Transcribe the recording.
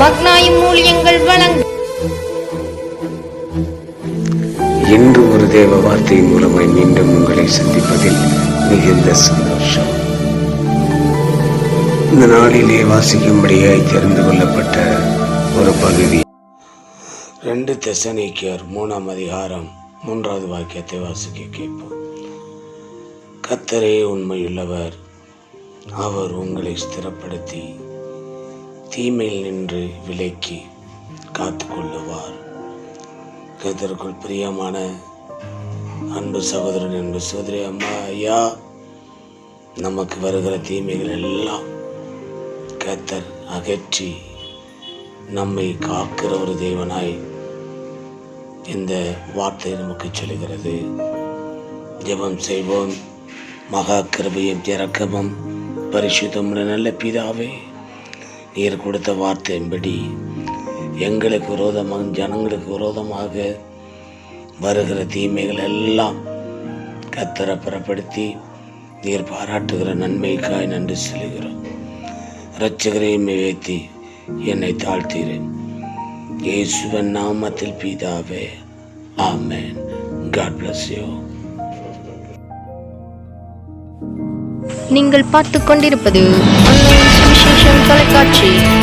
மக்னாயும் வழங்கும் இன்று ஒரு தேவ வார்த்தை மூலமாய் மீண்டும் உங்களை சந்திப்பதில் மிகுந்த சந்தோஷம். இந்த நாளிலே வாசிக்கும்படியாய் தெரிந்து கொள்ளப்பட்ட ஒரு பகுதி. ரெண்டு தெசனிக்கர் மூணாம் அதிகாரம் மூன்றாவது வாக்கியத்தை வாசிக்க கேட்போம். கத்தரே உண்மையுள்ளவர் அவர் உங்களை ஸ்திரப்படுத்தி தீமையில் நின்று விலக்கி காத்துக்கொள்ளுவார். கத்தருக்குள் பிரியமான அன்பு சகோதரன் அன்பு சகோதரி அம்மா ஐயா நமக்கு வருகிற தீமைகள் எல்லாம் கத்தர் அகற்றி நம்மை காக்கிற ஒரு தேவனாய் இந்த வார்த்தை நமக்கு சொல்கிறது ஜெபம் செய்வோம். மகா கிருபையும் இறக்கமும் பரிசுத்தம் நல்ல பிதாவே நீர் கொடுத்த வார்த்தையின்படி எங்களுக்கு விரோதமாக ஜனங்களுக்கு விரோதமாக வருகிற தீமைகள் எல்லாம் கத்தரை புறப்படுத்தி நீர் பாராட்டுகிற நன்மைக்காய் நன்றி செலுகிறோம் இரட்சகரையும் வைத்தி என்னை தாழ்த்தீரேன் இயேசுவன் நாமத்தில் பிதாவே ஆமேன். காட் பிளஸ் யூ நீங்கள் பார்த்து கொண்டிருப்பது Association College